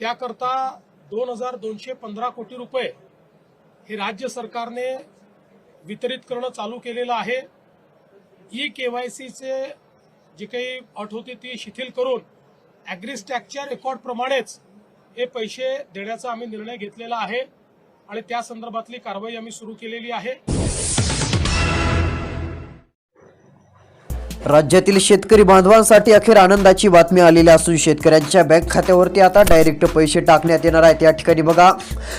त्याकरता दोन हजार दोनशे पंधरा कोटी रुपये हे राज्य सरकारने वितरित करणं चालू केलेलं आहे. ई के वाय सीचे जी काही अट होती ती शिथिल करून ॲग्रिस्टॅकच्या रेकॉर्डप्रमाणेच हे पैसे देण्याचा आम्ही निर्णय घेतलेला आहे आणि त्या संदर्भातली कारवाई आम्ही सुरू केलेली आहे. राज्यातील शेतकरी बांधवांसाठी अखेर आनंदाची बातमी आलेली असून शेतकऱ्यांच्या बँक खात्यावरती आता डायरेक्ट पैसे टाकण्यात येणार आहेत. या ठिकाणी बघा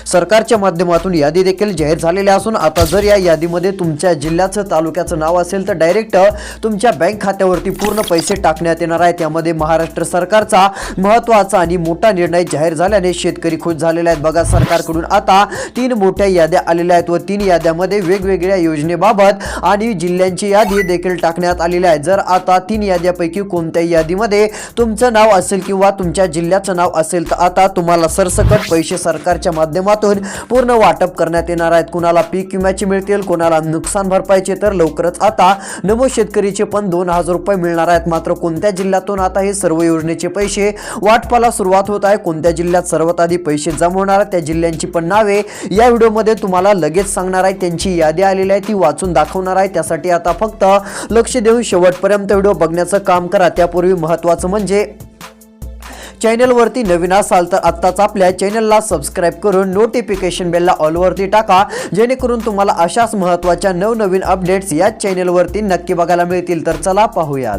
सरकारच्या माध्यमातून यादी देखील जाहीर झालेली असून आता जर या यादीमध्ये तुमच्या जिल्ह्याचं तालुक्याचं नाव असेल तर डायरेक्ट तुमच्या बँक खात्यावरती पूर्ण पैसे टाकण्यात येणार आहेत. यामध्ये महाराष्ट्र सरकारचा महत्त्वाचा आणि मोठा निर्णय जाहीर झाल्याने शेतकरी खुश झालेले आहेत. बघा सरकारकडून आता तीन मोठ्या याद्या आलेल्या आहेत व तीन याद्यामध्ये वेगवेगळ्या योजनेबाबत आणि जिल्ह्यांची यादी देखील टाकण्यात आलेली आहे. जर आता तीन याद्यापैकी कोणत्याही यादीमध्ये तुमचं नाव असेल किंवा तुमच्या जिल्ह्याचं नाव असेल तर आता तुम्हाला सरसकट पैसे सरकारच्या माध्यमातून पूर्ण वाटप करण्यात येणार आहेत. कुणाला पीक विम्याचे मिळतील कोणाला नुकसान भरपाईचे तर लवकरच आता नमो शेतकरीचे पण दोन हजार रुपये मिळणार आहेत. मात्र कोणत्या जिल्ह्यातून आता हे सर्व योजनेचे पैसे वाटपाला सुरुवात होत आहे कोणत्या जिल्ह्यात सर्वात आधी पैसे जमा होणार आहेत, त्या जिल्ह्यांची पण नावे या व्हिडिओमध्ये तुम्हाला लगेच सांगणार आहे. त्यांची यादी आलेली आहे ती वाचून दाखवणार आहे. त्यासाठी आता फक्त लक्ष देऊन शेवटपर्यंत व्हिडिओ बघण्याचं काम करा. त्यापूर्वी महत्त्वाचं म्हणजे चॅनलवरती नवीन असाल तर आत्ताच आपल्या चॅनलला सबस्क्राईब करून नोटिफिकेशन बेलला ऑलवरती टाका. जेणेकरून तुम्हाला अशाच महत्त्वाच्या नवनवीन अपडेट्स याच चॅनलवरती नक्की बघायला मिळतील. तर चला पाहूयात.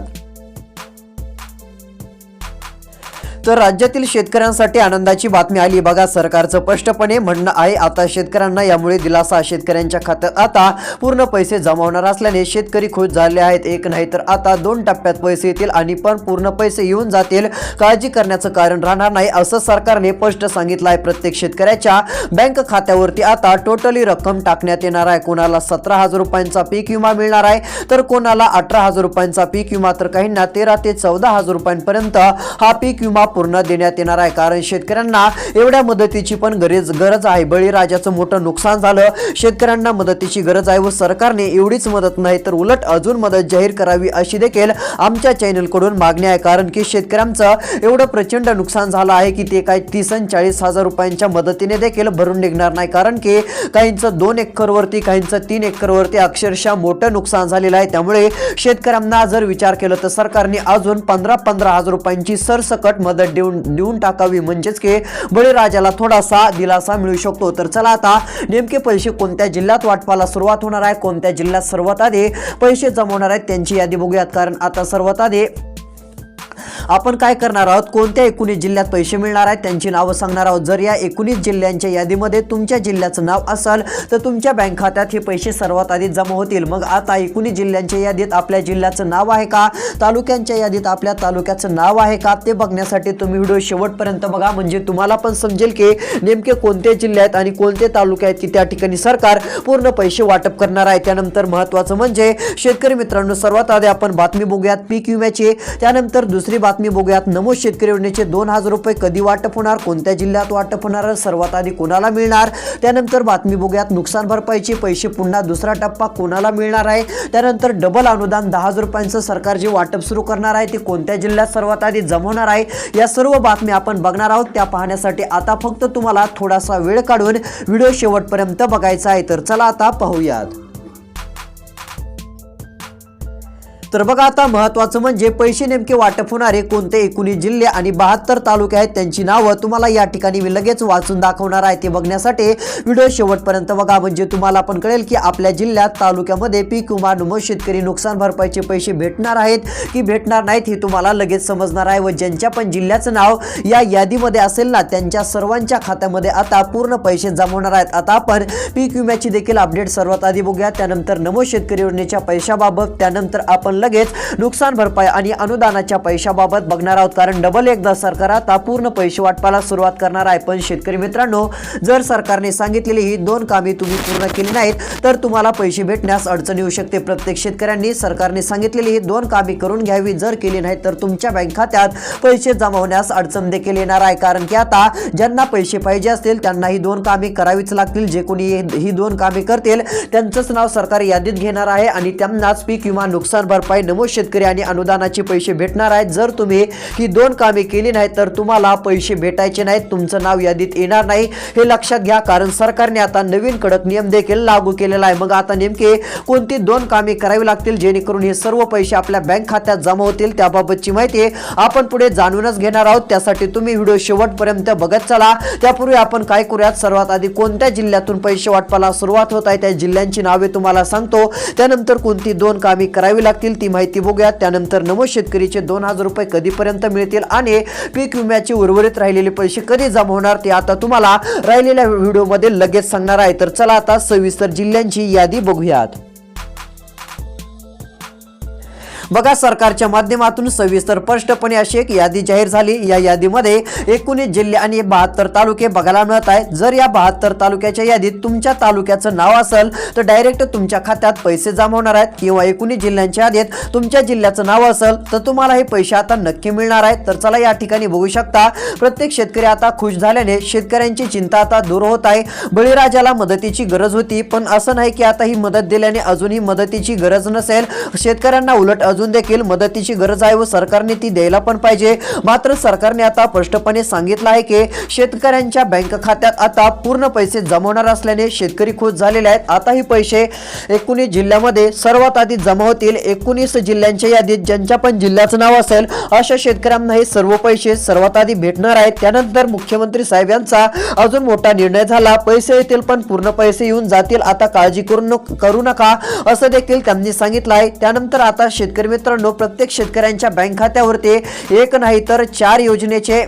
तर राज्यातील शेतकऱ्यांसाठी आनंदाची बातमी आली. बघा सरकारचं स्पष्टपणे म्हणणं आहे आता शेतकऱ्यांना यामुळे दिलासा शेतकऱ्यांच्या खात्यात आता पूर्ण पैसे जमावणार असल्याने शेतकरी खुश झाले आहेत. एक नाही तर आता दोन टप्प्यात पैसे येतील आणि पण पूर्ण पैसे येऊन जातील. काळजी करण्याचं कारण राहणार नाही असं सरकारने स्पष्ट सांगितलं आहे प्रत्येक शेतकऱ्याच्या बँक खात्यावरती आता टोटली रक्कम टाकण्यात येणार आहे. कोणाला सतरा हजार रुपयांचा पीक विमा मिळणार आहे तर कोणाला अठरा हजार रुपयांचा पीक विमा तर काहींना तेरा ते चौदा हजार रुपयांपर्यंत हा पीक विमा पूर्ण देण्यात येणार आहे. कारण शेतकऱ्यांना एवढ्या मदतीची पण गरज गरज आहे. बळीराजाचं मोठं नुकसान झालं. शेतकऱ्यांना मदतीची गरज आहे व सरकारने एवढीच मदत नाही तर उलट अजून मदत जाहीर करावी अशी देखील आमच्या चॅनलकडून मागणी आहे. कारण की शेतकऱ्यांचं एवढं प्रचंड नुकसान झालं आहे की ते काय तीस आणि चाळीस हजार रुपयांच्या मदतीने देखील भरून निघणार नाही. कारण की काहींचं दोन एकरवरती काहींचं तीन एकरवरती अक्षरशः मोठं नुकसान झालेलं आहे. त्यामुळे शेतकऱ्यांना जर विचार केला तर सरकारने अजून पंधरा पंधरा हजार रुपयांची सरसकट मदत देऊन देऊन टाकावी. म्हणजेच की बळीराजाला थोडासा दिलासा मिळू शकतो. तर चला आता नेमके पैसे कोणत्या जिल्ह्यात वाटपाला सुरुवात होणार आहे कोणत्या जिल्ह्यात सर्वात आधी पैसे जमवणार आहेत त्यांची यादी बघूयात. कारण आता सर्वात आधी आपण काय करणार आहोत? कोणत्या एकोणीस जिल्ह्यात पैसे मिळणार आहेत? त्यांची नावं सांगणार आहोत. जर या एकोणीस जिल्ह्यांच्या यादीमध्ये तुमच्या जिल्ह्याचं नाव असाल तर तुमच्या बँक खात्यात हे पैसे सर्वात आधी जमा होतील. मग आता एकोणीस जिल्ह्यांच्या यादीत आपल्या जिल्ह्याचं नाव आहे का? तालुक्यांच्या यादीत आपल्या तालुक्याचं नाव आहे का? ते बघण्यासाठी तुम्ही व्हिडिओ शेवटपर्यंत बघा. म्हणजे तुम्हाला पण समजेल की नेमके कोणते जिल्हे आहेत आणि कोणते तालुके आहेत की त्या ठिकाणी सरकार पूर्ण पैसे वाटप करणार आहे? त्यानंतर महत्त्वाचं म्हणजे शेतकरी मित्रांनो सर्वात आधी आपण बातमी बघूयात. पीक विम्याची. त्यानंतर दुसरी बातमी बघूयात. नमो शेतकरी योजनेचे दोन हजार रुपये कधी वाटप होणार कोणत्या जिल्ह्यात वाटप होणार सर्वात आधी कोणाला मिळणार? त्यानंतर बातमी बघूयात. नुकसान भरपाईचे पैसे पुन्हा दुसरा टप्पा कोणाला मिळणार आहे? त्यानंतर डबल अनुदान दहा हजार रुपयांचं सरकार जे वाटप सुरू करणार आहे ते कोणत्या जिल्ह्यात सर्वात आधी जमवणार आहे? या सर्व बातम्या आपण बघणार आहोत. त्या पाहण्यासाठी आता फक्त तुम्हाला थोडासा वेळ काढून व्हिडिओ शेवटपर्यंत बघायचा आहे. तर चला आता पाहूयात. तर बघा आता महत्वाचं म्हणजे पैसे नेमके वाटप होणारे कोणते? एकोणीस जिल्हे आणि बहात्तर तालुके आहेत. त्यांची नावं तुम्हाला या ठिकाणी मी लगेच वाचून दाखवणार आहे. ते बघण्यासाठी व्हिडिओ शेवटपर्यंत बघा. म्हणजे तुम्हाला पण कळेल की आपल्या जिल्ह्यात तालुक्यामध्ये पीक विमा नमो शेतकरी नुकसान भरपाईचे पैसे भेटणार आहेत की भेटणार नाहीत हे तुम्हाला लगेच समजणार आहे. व ज्यांच्या पण जिल्ह्याचं नाव या यादीमध्ये असेल ना त्यांच्या सर्वांच्या खात्यामध्ये आता पूर्ण पैसे जमवणार आहेत. आता आपण पीक विम्याची देखील अपडेट सर्वात आधी बघूया. त्यानंतर नमो शेतकरी योजनेच्या पैशाबाबत त्यानंतर आपण लगेच नुकसान भरपाई आणि अनुदानाच्या पैशाबाबत बघणार आहोत. कारण डबल एकदा सरकार आता पूर्ण पैसे वाटपाला सुरुवात करणार आहे. पण शेतकरी मित्रांनो जर सरकारने सांगितलेली ही दोन कामे तुम्ही पूर्ण केली नाहीत तर तुम्हाला पैसे भेटण्यास अडचण येऊ शकते. प्रत्येक शेतकऱ्यांनी सरकारने सांगितलेली ही दोन कामे करून घ्यावी. जर केली नाही तर तुमच्या बँक खात्यात पैसे जमा होण्यास अडचण देखील येणार आहे. कारण की आता ज्यांना पैसे पाहिजे असतील त्यांना ही दोन कामे करावीच लागतील. जे कोणी ही दोन कामे करतील त्यांचंच नाव सरकार यादीत घेणार आहे आणि त्यांनाच पीक विमा नुकसान भरपाई भरपाई नमो शेतकरी आणि अनुदानाचे पैसे भेटणार आहेत. जर तुम्ही ही दोन कामे केली नाहीत तर तुम्हाला पैसे भेटायचे नाहीत. तुमचं नाव यादीत येणार नाही. हे लक्षात घ्या कारण सरकारने आता नवीन कडक नियम देखील लागू केलेला आहे. मग आता नेमके कोणती दोन कामे करावी लागतील जेणेकरून हे सर्व पैसे आपल्या बँक खात्यात जमा होतील त्याबाबतची माहिती आपण पुढे जाणूनच घेणार आहोत. त्यासाठी तुम्ही व्हिडिओ शेवटपर्यंत बघत चला. त्यापूर्वी आपण काय करूयात सर्वात आधी कोणत्या जिल्ह्यातून पैसे वाटपाला सुरुवात होत आहे त्या जिल्ह्यांची नावे तुम्हाला सांगतो. त्यानंतर कोणती दोन कामे करावी लागतील ती माहिती बघूया. त्यानंतर नमो शेतकरीचे दोन हजार रुपये कधीपर्यंत मिळतील आणि पीक विम्याचे उर्वरित राहिलेले पैसे कधी जमा होणार ते आता तुम्हाला राहिलेल्या व्हिडिओमध्ये लगेच सांगणार आहे. तर चला आता सविस्तर जिल्ह्यांची यादी बघूयात. बघा सरकारच्या माध्यमातून सविस्तर स्पष्टपणे अशी एक यादी जाहीर झाली. या यादीमध्ये एकोणीस जिल्हे आणि बहात्तर तालुके बघायला मिळत आहेत. जर या बहात्तर तालुक्याच्या यादीत तुमच्या तालुक्याचं नाव असेल तर डायरेक्ट तुमच्या खात्यात पैसे जमा होणार आहेत. किंवा एकोणीस जिल्ह्यांच्या यादीत तुमच्या जिल्ह्याचं नाव असेल तर तुम्हाला हे पैसे आता नक्की मिळणार आहेत. तर चला या ठिकाणी बघू शकता प्रत्येक शेतकरी आता खुश झाल्याने शेतकऱ्यांची चिंता आता दूर होत आहे. बळीराजाला मदतीची गरज होती पण असं नाही की आता ही मदत दिल्याने अजूनही मदतीची गरज नसेल. शेतकऱ्यांना उलट अजून देखील मदतीची गरज आहे व सरकारने ती द्यायला पण पाहिजे. मात्र सरकारने आता स्पष्टपणे सांगितलं आहे की शेतकऱ्यांच्या बँक खात्यात आता पूर्ण पैसे जमवणार असल्याने शेतकरी खुश झालेले आहेत. आता ही पैसे एकोणीस जिल्ह्यामध्ये सर्वात आधी जमा होतील. एकोणीस जिल्ह्यांच्या यादीत ज्यांच्या पण जिल्ह्याचं नाव असेल अशा शेतकऱ्यांना हे सर्व पैसे सर्वात आधी भेटणार आहेत. त्यानंतर मुख्यमंत्री साहेब यांचा अजून मोठा निर्णय झाला. पैसे येतील पण पूर्ण पैसे येऊन जातील. आता काळजी करू करू नका असं देखील त्यांनी सांगितलं आहे. त्यानंतर आता शेतकरी मित्रांनो प्रत्येक शेतकऱ्यांच्या बँक खात्यावरती एक नाही तर चार योजनेचे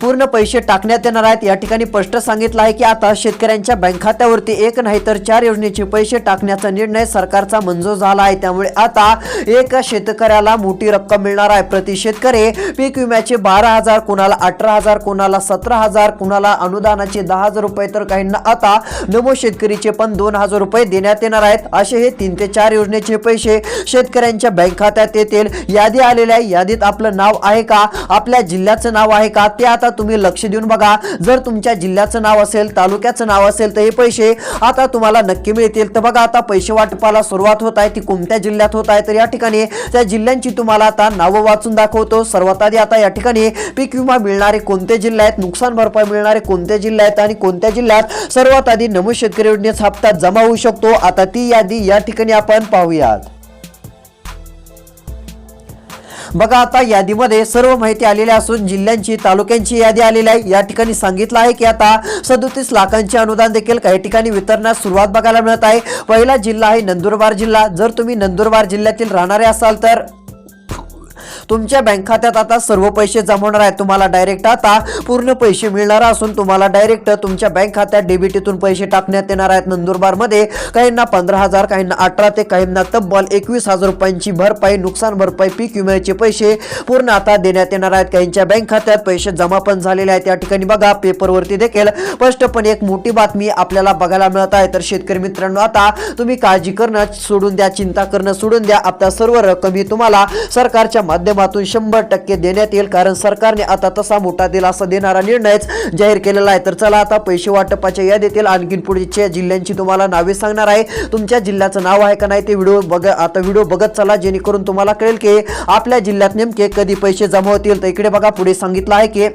पूर्ण पैसे टाकण्यात येणार आहेत. या ठिकाणी स्पष्ट सांगितलं आहे की आता शेतकऱ्यांच्या बँक खात्यावरती एक नाही तर चार योजनेचे पैसे टाकण्याचा निर्णय सरकारचा मंजूर झाला आहे. त्यामुळे आता एका शेतकऱ्याला मोठी रक्कम मिळणार आहे. प्रति शेतकरी पीक विम्याचे बारा हजार कुणाला अठरा हजार कुणाला सतरा हजार कुणाला अनुदानाचे दहा हजार रुपये तर काहींना आता नमो शेतकरीचे पण दोन हजार रुपये देण्यात येणार आहेत. असे हे तीन ते चार योजनेचे पैसे शेतकऱ्यांच्या बँक खात्यात येतील. यादी आलेल्या यादीत आपलं नाव आहे का? आपल्या जिल्ह्याचं नाव आहे का? ते आता तुम्ही लक्ष देऊन बघा. जर तुमच्या जिल्ह्याचं नाव असेल तालुक्याचं नाव असेल तर हे पैसे आता तुम्हाला नक्की मिळतील. तर बघा आता पैसे वाटपाला सुरुवात होत आहे. ती कोणत्या जिल्ह्यात होत आहे? तर या ठिकाणी त्या जिल्ह्यांची तुम्हाला आता नावं वाचून दाखवतो. सर्वात आधी आता या ठिकाणी पीक विमा मिळणारे कोणते जिल्हे आहेत? नुकसान भरपाई मिळणारे कोणते जिल्हे आहेत? आणि कोणत्या जिल्ह्यात सर्वात आधी नमूद शेतकरी योजनेचा हप्ता जमा होऊ शकतो? आता ती यादी या ठिकाणी आपण पाहूयात. बघा आता यादीमध्ये सर्व माहिती आलेली असून जिल्ह्यांची तालुक्यांची यादी आलेली आहे. या ठिकाणी सांगितलं आहे की आता सदोतीस लाखांचे अनुदान देखील काही ठिकाणी वितरणास सुरुवात बघायला मिळत आहे. पहिला जिल्हा आहे नंदुरबार जिल्हा. जर तुम्ही नंदुरबार जिल्ह्यातील राहणारे असाल तर तुमच्या बँक खात्यात आता सर्व पैसे जमवणार आहेत तुम्हाला डायरेक्ट आता पूर्ण पैसे मिळणार असून तुम्हाला डायरेक्ट तुमच्या बँक खात्यात डेबिटीतून पैसे टाकण्यात येणार आहेत. नंदुरबारमध्ये काहींना पंधरा हजार काहींना अठरा ते काहींना तब्बल एकवीस हजार रुपयांची भरपाई नुकसान भरपाई पीक विम्याचे पैसे पूर्ण आता देण्यात येणार आहेत. काहींच्या बँक खात्यात पैसे जमा पण झालेले आहेत. या ठिकाणी बघा पेपरवरती देखील स्पष्टपणे एक मोठी बातमी आपल्याला बघायला मिळत आहे. तर शेतकरी मित्रांनो आता तुम्ही काळजी करणं सोडून द्या चिंता करणं सोडून द्या. आता सर्व रक्कम ही तुम्हाला सरकारच्या माध्यमातून शंभर टक्के देण्यात येईल कारण सरकारने आता तसा मोठा दिलासा देणारा निर्णयच जाहीर केलेला आहे. तर चला आता पैसे वाटपाच्या यादीतील आणखीन पुढच्या जिल्ह्यांची तुम्हाला नावे सांगणार आहे. तुमच्या जिल्ह्याचं नाव आहे का नाही ते व्हिडिओ बघ आता व्हिडिओ बघत चला जेणेकरून तुम्हाला कळेल की आपल्या जिल्ह्यात नेमके कधी पैसे जमा होतील. तर इकडे बघा पुढे सांगितलं आहे की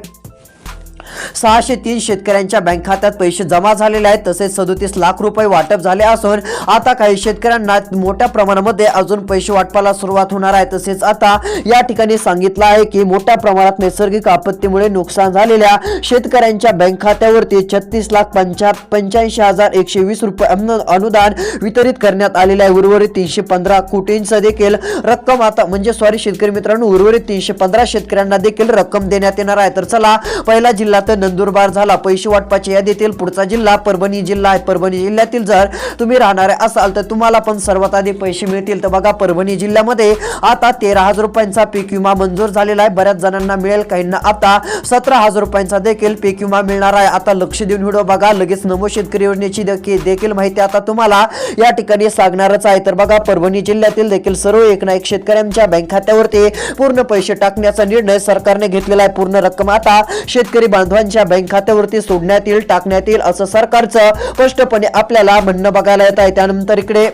सहाशे तीन शेतकऱ्यांच्या बँक खात्यात पैसे जमा झालेले आहेत. तसेच सदोतीस लाख रुपये वाटप झाले असून आता काही शेतकऱ्यांना मोठ्या प्रमाणामध्ये अजून पैसे वाटपाला सुरुवात होणार आहे. तसेच आता या ठिकाणी सांगितलं आहे की मोठ्या प्रमाणात नैसर्गिक आपत्तीमुळे नुकसान झालेल्या शेतकऱ्यांच्या बँक खात्यावरती छत्तीस लाख पंचा पंच्याऐंशी हजार एकशे वीस रुपये अनुदान वितरित करण्यात आलेले आहे. उर्वरित तीनशे पंधरा कोटींचं देखील रक्कम आता म्हणजे सॉरी शेतकरी मित्रांनो उर्वरित तीनशे पंधरा शेतकऱ्यांना देखील रक्कम देण्यात येणार आहे. तर चला पहिला जिल्हा तर नंदुरबार झाला. पैसे वाटपाच्या यादीतील पुढचा जिल्हा परभणी जिल्हा आहे. परभणी जिल्ह्यातील जर तुम्ही राहणारे असाल तर तुम्हाला पण सर्वात आधी पैसे मिळतील. तर बघा परभणी जिल्ह्यामध्ये आता तेरा हजार रुपयांचा पीक विमा मंजूर झालेला आहे. बऱ्याच जणांना मिळेल काहींना आता सतरा हजार रुपयांचा देखील पीक विमा मिळणार आहे. आता लक्ष देऊन व्हिडिओ बघा. लगेच नमो शेतकरी योजनेची देखील देखील माहिती आता तुम्हाला या ठिकाणी सांगणारच आहे. तर बघा परभणी जिल्ह्यातील देखील सर्व एक ना एक शेतकऱ्यांच्या बँक खात्यावरती पूर्ण पैसे टाकण्याचा निर्णय सरकारने घेतलेला आहे. पूर्ण रक्कम आता शेतकरी बांधवांच्या बँक खात्यावरती सोडण्यात येईल टाकण्यात येईल असं सरकारचं स्पष्टपणे आपल्याला म्हणणं बघायला येत आहे. त्यानंतर इकडे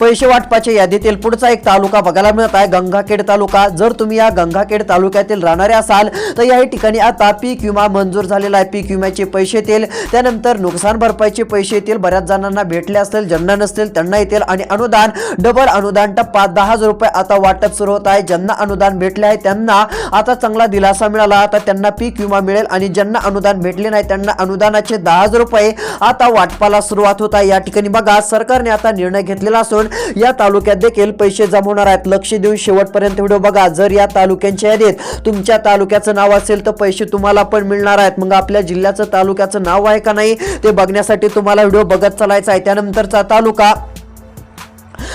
पैसे वाटपाच्या यादीतील पुढचा एक तालुका बघायला मिळत आहे. गंगाखेड तालुका. जर तुम्ही या गंगाखेड तालुक्यातील राहणारे असाल तर याही ठिकाणी आता पीक विमा मंजूर झालेला आहे. पीक विम्याचे पैसे येतील. त्यानंतर नुकसान भरपाईचे पैसे येतील. बऱ्याच जणांना भेटले असतील ज्यांना नसतील त्यांना येतील. आणि अनुदान डबल अनुदान टप्पा दहा हजार रुपये आता वाटप सुरू होत आहे. ज्यांना अनुदान भेटले आहे त्यांना आता चांगला दिलासा मिळाला. आता त्यांना पीक विमा मिळेल आणि ज्यांना अनुदान भेटले नाही त्यांना अनुदानाचे दहा हजार रुपये आता वाटपाला सुरुवात होत आहे. या ठिकाणी बघा सरकारने आता निर्णय घेतलेला असून या तालुक्यात देखील पैसे जमवणार आहेत. लक्ष देऊन शेवटपर्यंत व्हिडिओ बघा. जर या तालुक्यांच्या यादीत तुमच्या तालुक्याचं नाव असेल तर पैसे तुम्हाला पण मिळणार आहेत. मग आपल्या जिल्ह्याचं तालुक्याचं नाव आहे का नाही ते बघण्यासाठी तुम्हाला व्हिडिओ बघत चालायचा आहे. त्यानंतरचा तालुका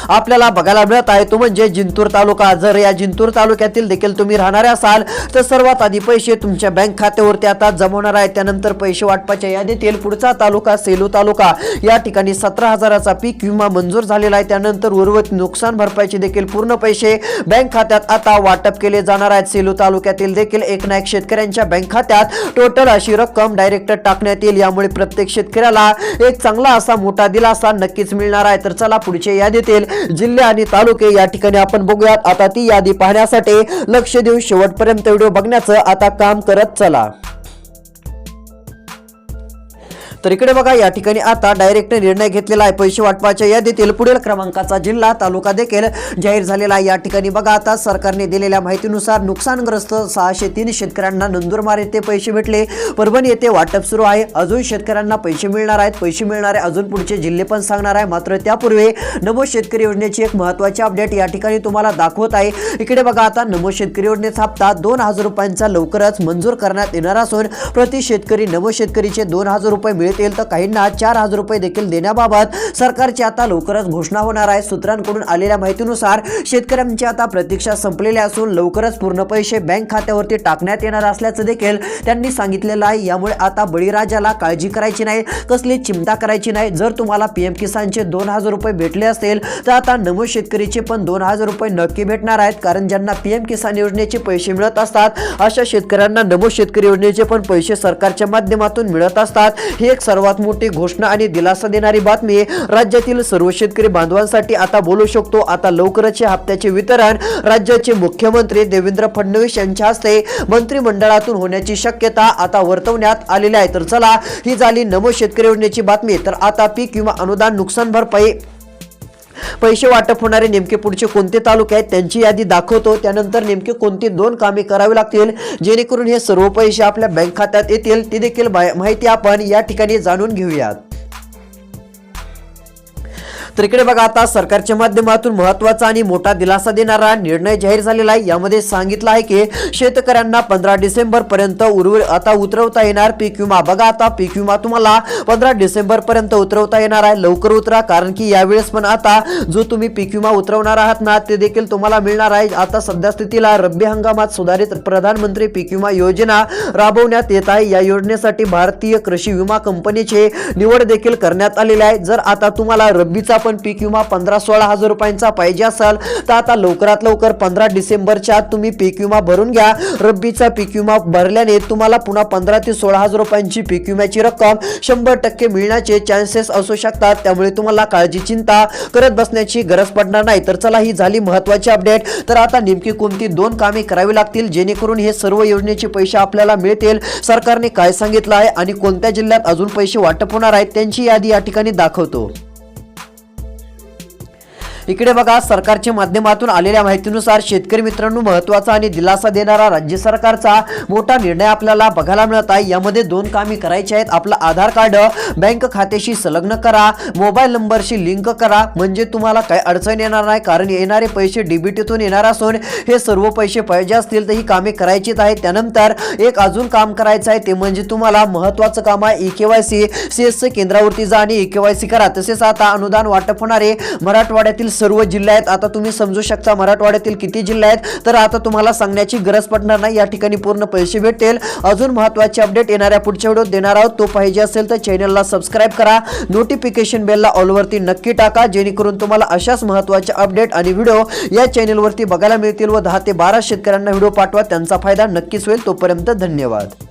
आपल्याला बघायला मिळत आहे. तो म्हणजे जिंतूर तालुका. जर या जिंतूर तालुक्यातील देखील तुम्ही राहणारे असाल तर सर्वात आधी पैसे तुमच्या बँक खात्यावरती आता जमवणार आहे. त्यानंतर पैसे वाटपाच्या यादीतील पुढचा तालुका सेलू तालुका. या ठिकाणी सतरा हजाराचा पीक विमा मंजूर झालेला आहे. त्यानंतर उर्वरित नुकसान भरपाईचे देखील पूर्ण पैसे बँक खात्यात आता वाटप केले जाणार आहेत. सेलू तालुक्यातील देखील एक ना एक शेतकऱ्यांच्या बँक खात्यात टोटल अशी रक्कम डायरेक्ट टाकण्यात येईल. यामुळे प्रत्येक शेतकऱ्याला एक चांगला असा मोठा दिलासा नक्कीच मिळणार आहे. तर चला पुढच्या यादीतील जिल्हे आणि तालुके या ठिकाणी आपण बघूयात. आता ती यादी पाहण्यासाठी लक्ष देऊन शेवटपर्यंत व्हिडिओ बघण्याचं आता काम करत चला. तर इकडे बघा या ठिकाणी आता डायरेक्ट निर्णय घेतलेला आहे. पैसे वाटपाच्या यादीतील पुढील क्रमांकाचा जिल्हा तालुका देखील जाहीर झालेला आहे. या ठिकाणी बघा आता सरकारने दिलेल्या माहितीनुसार नुकसानग्रस्त सहाशे तीन शेतकऱ्यांना नंदुरबार येथे पैसे भेटले. परभणी येथे वाटप सुरू आहे. अजून शेतकऱ्यांना पैसे मिळणार आहेत. पैसे मिळणारे अजून पुढचे जिल्हे पण सांगणार आहे. मात्र त्यापूर्वी नमो शेतकरी योजनेची एक महत्वाची अपडेट या ठिकाणी तुम्हाला दाखवत आहे. इकडे बघा आता नमो शेतकरी योजनेचा हप्ता दोन हजार रुपयांचा लवकरच मंजूर करण्यात येणार असून प्रति शेतकरी नमो शेतकरीचे दोन हजार रुपये मिळतील तर काहींना चार हजार रुपये देखील देण्याबाबत सरकारची आता लवकरच घोषणा होणार आहे. सूत्रांकडून आलेल्या माहितीनुसार शेतकऱ्यांची आता प्रतीक्षा संपलेली असून लवकरच पूर्ण पैसे बँक खात्यावरती टाकण्यात येणार असल्याचं देखील त्यांनी सांगितलेलं आहे. यामुळे आता बळीराजाला काळजी करायची नाही कसली चिंता करायची नाही. जर तुम्हाला पीएम किसानचे दोन हजार रुपये भेटले असेल तर आता नमो शेतकरीचे पण दोन हजार रुपये नक्की भेटणार आहेत. कारण ज्यांना पीएम किसान योजनेचे पैसे मिळत असतात अशा शेतकऱ्यांना नमो शेतकरी योजनेचे पण पैसे सरकारच्या माध्यमातून मिळत असतात. ही एक सर्वात मोठी घोषणा आणि दिलासा देणारी बातमी राज्यातील सर्व शेतकरी बांधवांसाठी आता बोलू शकतो. आता लवकरच या हप्त्याचे वितरण राज्याचे मुख्यमंत्री देवेंद्र फडणवीस यांच्या हस्ते मंत्रिमंडळातून होण्याची शक्यता आता वर्तवण्यात आलेली आहे. तर चला ही झाली नमो शेतकरी योजनेची बातमी. तर आता पीक विमा अनुदान नुकसान भरपाई पैसे वाटप होणारे नेमके पुढचे कोणते तालुके आहेत त्यांची यादी दाखवतो. त्यानंतर नेमके कोणती दोन कामे करावी लागतील जेणेकरून हे सर्व पैसे आपल्या बँक खात्यात येतील ती देखील माहिती आपण या ठिकाणी जाणून घेऊयात. तर इकडे बघा आता सरकारच्या माध्यमातून महत्त्वाचा आणि मोठा दिलासा देणारा निर्णय जाहीर झालेला आहे. यामध्ये सांगितलं आहे की शेतकऱ्यांना पंधरा डिसेंबर पर्यंत उर्वर आता उतरवता येणार पीक विमा. बघा आता पीक विमा तुम्हाला पंधरा डिसेंबर पर्यंत उतरवता येणार आहे. लवकर उतरा कारण की यावेळेस पण आता जो तुम्ही पीक विमा उतरवणार आहात ना ते देखील तुम्हाला मिळणार आहे. आता सध्या स्थितीला रब्बी हंगामात सुधारित प्रधानमंत्री पीक विमा योजना राबवण्यात येत आहे. या योजनेसाठी भारतीय कृषी विमा कंपनीचे निवड देखील करण्यात आलेली आहे. जर आता तुम्हाला रब्बीचा पण पीक विमा पंधरा सोळा हजार रुपयांचा पाहिजे असाल तर आता लवकरात लवकर पंधरा डिसेंबरच्या आत तुम्ही पीक विमा भरून घ्या. रब्बीचा पीक विमा भरल्याने तुम्हाला पुन्हा पंधरा ते सोळा हजार रुपयांची पीक विम्याची रक्कम शंभर टक्के मिळण्याचे चान्सेस असू शकतात. त्यामुळे तुम्हाला काळजी चिंता करत बसण्याची गरज पडणार नाही. तर चला ही झाली महत्वाची अपडेट तर आता नेमकी कोणती दोन कामे करावी लागतील? जेणेकरून हे सर्व योजनेचे पैसे आपल्याला मिळतील. सरकारने काय सांगितलं आहे आणि कोणत्या जिल्ह्यात अजून पैसे वाटप होणार आहेत त्यांची यादी या ठिकाणी दाखवतो. इकडे बघा सरकारच्या माध्यमातून आलेल्या माहितीनुसार शेतकरी मित्रांनो महत्त्वाचा आणि दिलासा देणारा राज्य सरकारचा मोठा निर्णय आपल्याला बघायला मिळत आहे. यामध्ये दोन कामे करायची आहेत. आपलं आधार कार्ड बँक खात्याशी संलग्न करा मोबाईल नंबरशी लिंक करा. म्हणजे तुम्हाला काही अडचण येणार नाही कारण येणारे पैसे डीबीटीतून येणार असून हे सर्व पैसे पाहिजे असतील तर ही कामे करायचीच आहेत. त्यानंतर एक अजून काम करायचं आहे. ते म्हणजे तुम्हाला महत्वाचं काम आहे. E K Y C C S केंद्रावरती जा आणि ई के वाय सी करा. तसेच आता अनुदान वाटप होणारे मराठवाड्यातील सर्व जिल्हे आहेत. आता तुम्ही समजू शकता मराठवाड्यातील किती जिल्हे आहेत. तर आता तुम्हाला सांगण्याची गरज पडणार नाही. या ठिकाणी पूर्ण पैसे भेटेल अजून महत्त्वाचे अपडेट येणाऱ्या पुढच्या व्हिडिओत देणार आहोत. तो पाहिजे असेल तर चॅनलला सबस्क्राईब करा. नोटिफिकेशन बेलला ऑलवरती नक्की टाका. जेणेकरून तुम्हाला अशाच महत्त्वाचे अपडेट आणि व्हिडिओ या चॅनलवरती बघायला मिळतील व दहा ते बारा शेतकऱ्यांना व्हिडिओ पाठवा. त्यांचा फायदा नक्कीच होईल. तोपर्यंत धन्यवाद.